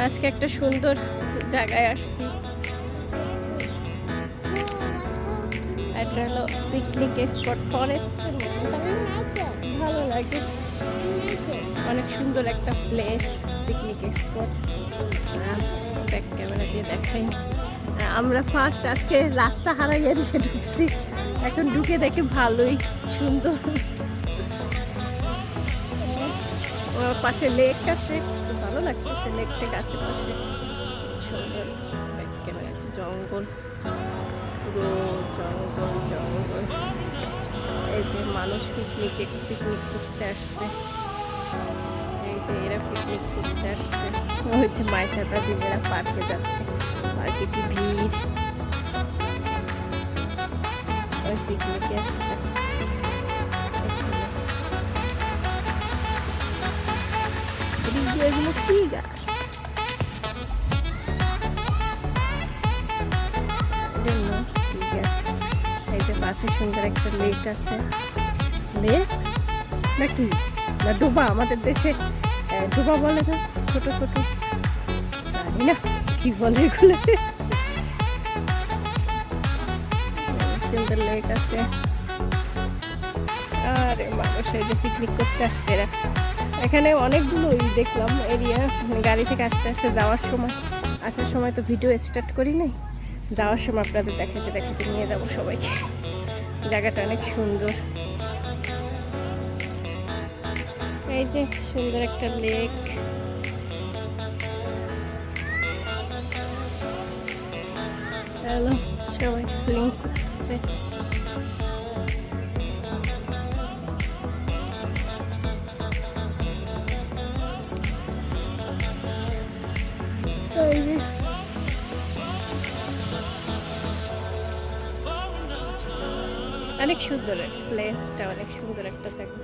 আমরা আজকে একটা সুন্দর জায়গায় আসছি। এটা হলো পিকনিক স্পট ফরেস্টের ভালো লাগে। অনেক সুন্দর একটা place picnic spot back camera দিয়ে দেখাই। আমরা ফার্স্ট আজকে রাস্তা হারাইয়া দিয়ে ঢুকছি। এখন ঢুকে দেখে ভালোই, সুন্দর। পাশে লেক আছে। ভালো লাগতেছে লেকটা গাছের পাশে সুন্দর জঙ্গল। পুরো জঙ্গল জঙ্গল। এই যে মানুষ পিকনিকে পিকনিক করতে আসছে। এই যে এরা পিকনিক করতে আসছে। ওই যে মায়ের সাথে এরা পার্কে যাচ্ছে। পার্কে কি ভিড় ওই পিকনিকে আসছে। দিয়ে এগুলো কি কি পাশে সুন্দর একটা লেক আছে লেক নাকি না ডোবা আমাদের দেশে ডোবা বলে না ছোট ছোট জানি না কি বলে এগুলো সুন্দর লেক আছে আরে মানুষ এই যে পিকনিক করতে আসছে এরা এখানে অনেকগুলো দেখলাম এরিয়া। গাড়ি থেকে আসতে আসতে যাওয়ার সময়। আসার সময় তো ভিডিও স্টার্ট করি নাই। যাওয়ার সময় আপনাদের দেখাতে দেখাতে নিয়ে যাব সবাইকে। জায়গাটা অনেক সুন্দর। এই যে সুন্দর একটা লেক হ্যালো সবাই সুইমিং করছে। অনেক সুন্দর প্লেসটা অনেক সুন্দর একটা জায়গা।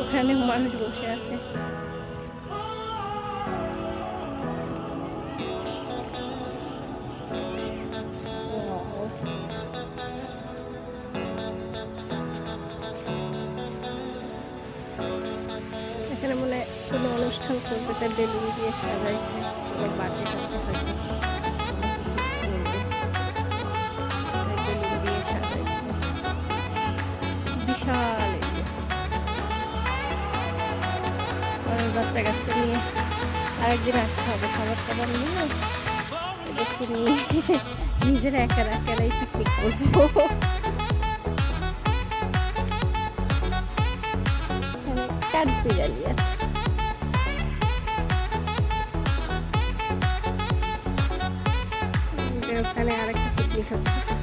ওখানে মানুষ বসে আছে। এখানে মনে হয় কোনো অনুষ্ঠান করবে তার বেলুন দিয়ে বার্থডে টার্থডে বাচ্চা কাচ্চা নিয়ে আরেকদিন আসতে হবে খাবার টাবার নিয়ে। একটু নিয়ে নিজেরা একা একারাই পিকনিক করব। এখানে কাঠবিড়ালি আছে। ওখানে আরেকটা পিকনিক হচ্ছে।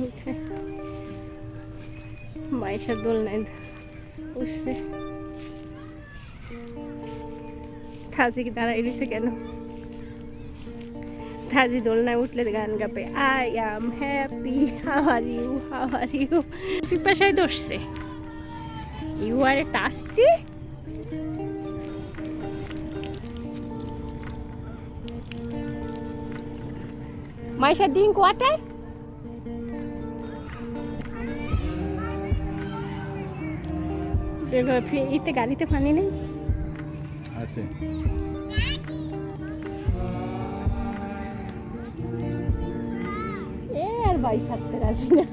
হচ্ছে মাইশা দোলনায় উঠছে। থাজি কি দাঁড়াই রয়েছে কেন? থাজি দোলনায় উঠলে গান গাবে। I am happy how are you how are you পিপাসায় দোষছে you are a tasty Maisha drink water ইতে গাড়িতে পানি নেই। আছে। এ আর বাই ছাড়তে রাজি না।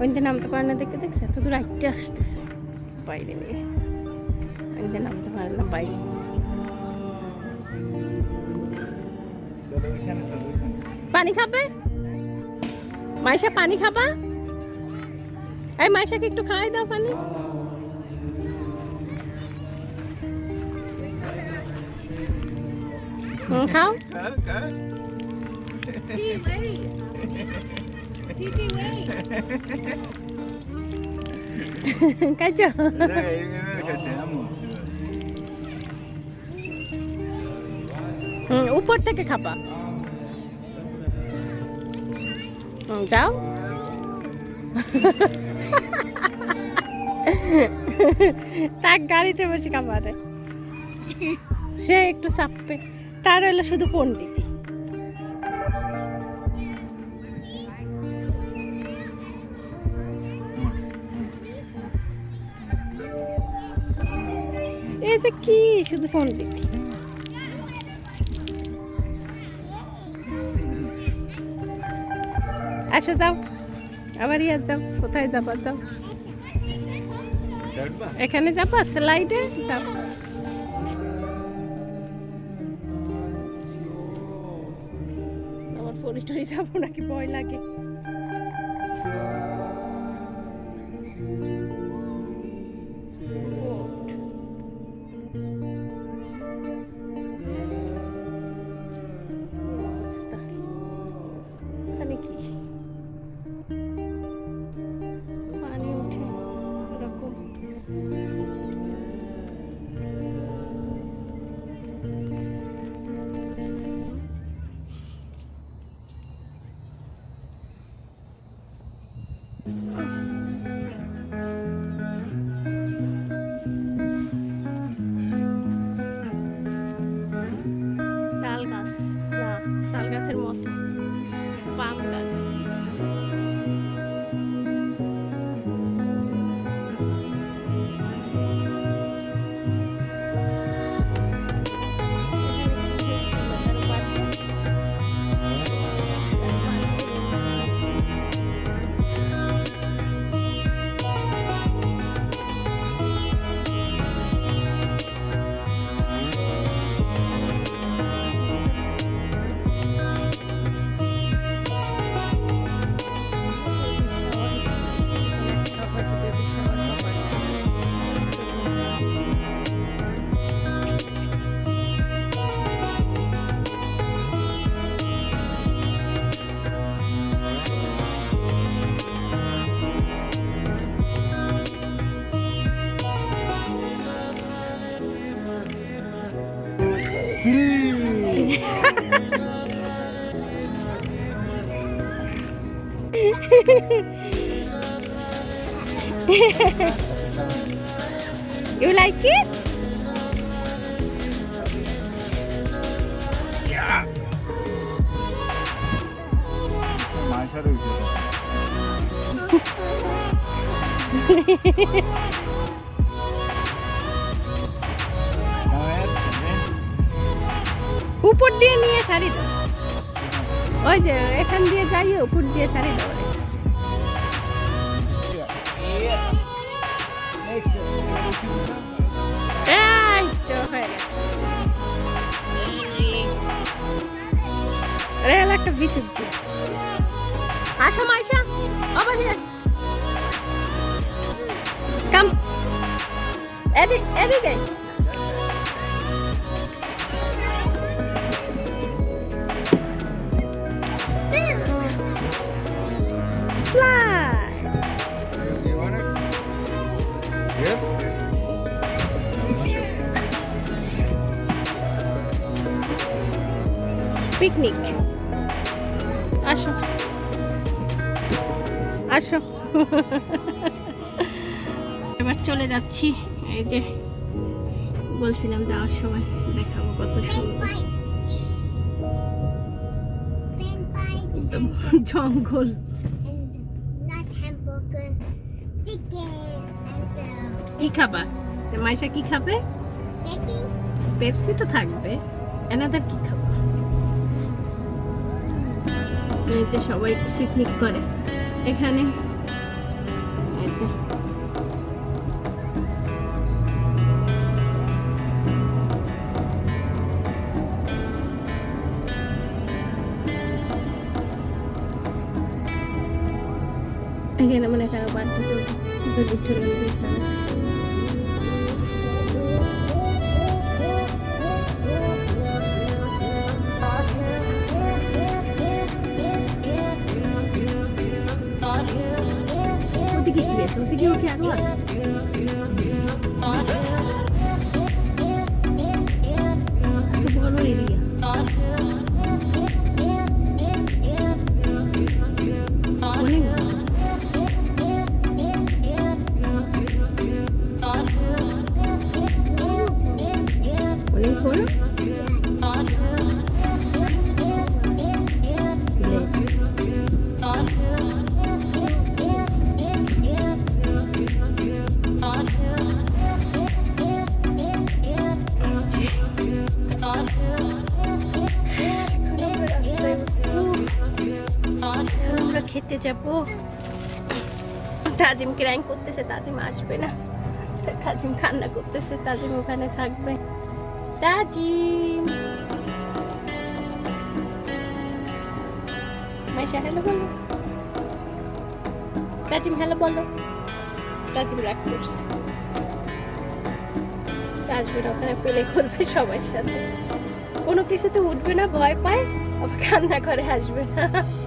ওইতে নামতে পারে না দেখতে দেখছে? এত দূর আটটে আসতেছে বাইরে নিয়ে। ওইতে নামতে পারে না বাইরে। পানি খাবে? মাইশা পানি খাবা? এই মাইশাকে একটু খাওয়াই দাও পানি। খাও। উপর থেকে খাবা। যাও। তাক গাড়িতে বসে খাবারে সে একটু চাপবে। তার হলো শুধু পণ্ডিতি। এই যে কি, শুধু পণ্ডিতি। আসো যাও। আবার ইয়ার যাও। কোথায় যাবা? যাও। এখানে যাবা? স্লাইডে যাও। আমার পরিটরি যাব নাকি? ভয় লাগে। You like it? উঠে উপর দিয়ে নিয়ে শাড়ি দাও ওই যে এখান দিয়ে যাই উপর দিয়ে শাড়ি দাও রেল একটা বিদ্যুৎ দিয়ে আসো মাইশা আবার. Come. এদিক এদিকে Slide. পিকনিক আসো আসো এবার চলে যাচ্ছি এই যে বলছিলাম যাওয়ার সময় দেখাবো কত সুন্দর। জঙ্গল। কি খাবা? মাইশা কি খাবে? পেপসি তো থাকবে। এনাদের কি খাবা? যে সবাই পিকনিক করে। এখানে এখানে মনে করো বাড়িতে দুটো তাজিম ক্র্যাঙ্ক করতেছে, তাজিম আসবে না। তাজিম কান্না করতেছে, তাজিম ওখানে থাকবে। তাজিম! মাইশা হ্যালো বলো। তাজিম হ্যালো বলো। তাজিম রাগ করছে। আসবে না, ওখানে পেলে করবে সবার সাথে। কোনো কিছুতে উঠবে না, ভয় পায়, আবার কান্না করে আসবে না।